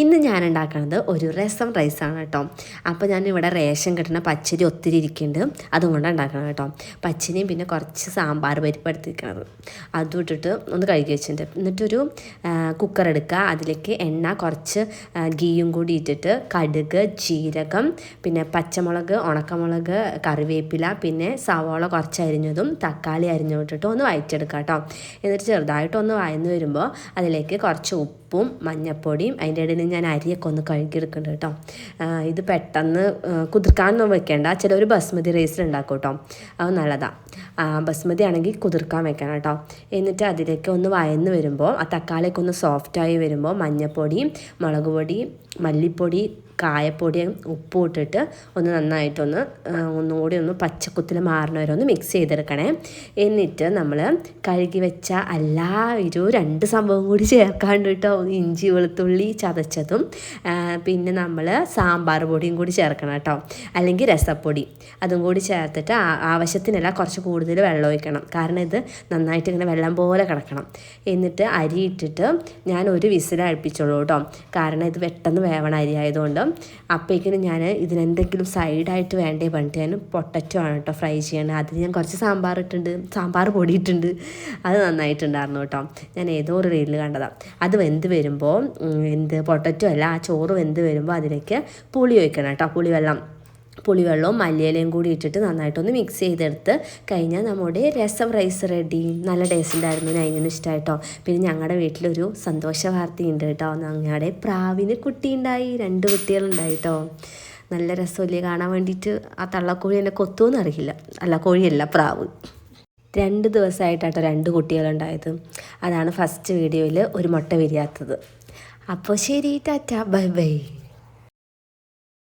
ഇന്ന് ഞാൻ ഉണ്ടാക്കുന്നത് ഒരു രസം റൈസാണ് കേട്ടോ. അപ്പോൾ ഞാൻ ഇവിടെ റേഷൻ കിട്ടുന്ന പച്ചരി ഒത്തിരി ഇരിക്കുന്നുണ്ട്. അതുകൊണ്ടാണ് ഉണ്ടാക്കണം കേട്ടോ. പച്ചരിയും പിന്നെ കുറച്ച് സാമ്പാർ പരിപ്പ് എടുത്തിരിക്കുന്നത് അതും ഇട്ടിട്ട് ഒന്ന് കഴുകി വെച്ചിട്ടുണ്ട്. എന്നിട്ടൊരു കുക്കർ എടുക്കുക. അതിലേക്ക് എണ്ണ കുറച്ച് ഗീയും കൂടി ഇട്ടിട്ട് കടുക് ജീരകം പിന്നെ പച്ചമുളക് ഉണക്കമുളക് കറിവേപ്പില പിന്നെ സവോള കുറച്ച് അരിഞ്ഞതും തക്കാളി അരിഞ്ഞു ഇട്ടിട്ട് ഒന്ന് വയറ്റെടുക്കുക കേട്ടോ. എന്നിട്ട് ചെറുതായിട്ടൊന്ന് വയന്ന് വരുമ്പോൾ അതിലേക്ക് കുറച്ച് ഉപ്പും മഞ്ഞൾപ്പൊടിയും അതിന്റെ ഇടയിൽ ഞാൻ അരിയൊക്കെ ഒന്ന് കഴുകിയെടുക്കുന്നുണ്ട് കേട്ടോ. ഇത് പെട്ടെന്ന് കുതിർക്കാനൊന്നും വെക്കേണ്ട. ചിലർ ബസ്മതി റൈസ് ഉണ്ടാക്കും കേട്ടോ. അത് നല്ലതാണ് ബസ്മതി ആണെങ്കിൽ കുതിർക്കാൻ വെക്കണം കേട്ടോ. എന്നിട്ട് അതിലേക്ക് ഒന്ന് വയന്ന് വരുമ്പോൾ ആ തക്കാളിയൊക്കെ ഒന്ന് സോഫ്റ്റായി വരുമ്പോൾ മഞ്ഞപ്പൊടിയും മുളക് പൊടി മല്ലിപ്പൊടി കായപ്പൊടിയും ഉപ്പും ഇട്ടിട്ട് ഒന്ന് നന്നായിട്ടൊന്ന് ഒന്നുകൂടി ഒന്ന് പച്ചക്കുത്തിൽ മാറണ വരെ ഒന്ന് മിക്സ് ചെയ്തെടുക്കണേ. എന്നിട്ട് നമ്മൾ കഴുകി വെച്ച എല്ലാ ഒരു രണ്ട് സംഭവം കൂടി ചേർക്കാണ്ട് കേട്ടോ. ഇഞ്ചി വെളുത്തുള്ളി ചതച്ചതും ആ, പിന്നെ നമ്മൾ സാമ്പാർ പൊടിയും കൂടി ചേർക്കണം കേട്ടോ. അല്ലെങ്കിൽ രസപ്പൊടി. അതും കൂടി ചേർത്തിട്ട് ആവശ്യത്തിനല്ല കുറച്ച് കൂടുതൽ വെള്ളം ഒഴിക്കണം. കാരണം ഇത് നന്നായിട്ട് ഇങ്ങനെ വെള്ളം പോലെ കിടക്കണം. എന്നിട്ട് അരി ഇട്ടിട്ട് ഞാൻ ഒരു വിസിൽ അഴിപ്പിച്ചോളൂ കേട്ടോ. കാരണം ഇത് പെട്ടെന്ന് വേവണ അരി ആയതുകൊണ്ട്. അപ്പോഴേക്കിനും ഞാൻ ഇതിനെന്തെങ്കിലും സൈഡായിട്ട് വേണ്ടേ പണിട്ട് ഞാൻ പൊട്ടറ്റോ ആണ് കേട്ടോ ഫ്രൈ ചെയ്യണത്. അതിന് ഞാൻ കുറച്ച് സാമ്പാർ ഇട്ടിട്ടുണ്ട്. സാമ്പാർ പൊടി ഇട്ടിട്ടുണ്ട്. അത് നന്നായിട്ടുണ്ടായിരുന്നു കേട്ടോ. ഞാൻ ഏതോ ഒരു റീലിൽ കണ്ടതാണ് അത് വെന്ത് വരുമ്പോൾ എന്ത് എന്ത് പൊട്ടറ്റോ അല്ല ആ ചോറ് വെന്ത് വരുമ്പോൾ അതിലേക്ക് പുളി ഒഴിക്കണം കേട്ടോ. പുളിവെള്ളം. പുളിവെള്ളവും മല്ലിയിലയും കൂടി ഇട്ടിട്ട് നന്നായിട്ടൊന്ന് മിക്സ് ചെയ്തെടുത്ത് കഴിഞ്ഞാൽ നമ്മുടെ രസം റൈസ് റെഡി നല്ല ടേസ്റ്റ് ഉണ്ടായിരുന്നു അതിന് ഇഷ്ടമായിട്ടോ പിന്നെ ഞങ്ങളുടെ വീട്ടിലൊരു സന്തോഷ വാർത്തയുണ്ട് കേട്ടോ. ഞങ്ങളുടെ പ്രാവിന് കുട്ടിയുണ്ടായി രണ്ട് കുട്ടികളുണ്ടായി കേട്ടോ നല്ല രസമല്ലേ കാണാൻ വേണ്ടിയിട്ട് ആ തള്ളക്കോഴി എന്നെ കൊത്തുമെന്ന് അറിയില്ല. അല്ല കോഴിയല്ല പ്രാവ്. രണ്ട് ദിവസമായിട്ടാട്ടോ രണ്ട് കുട്ടികളുണ്ടായത്. അതാണ് ഫസ്റ്റ് വീഡിയോയിൽ ഒരു മുട്ട വിരിയാത്തത്. അപ്പോൾ ശരി ടാറ്റ ബൈ ബൈ.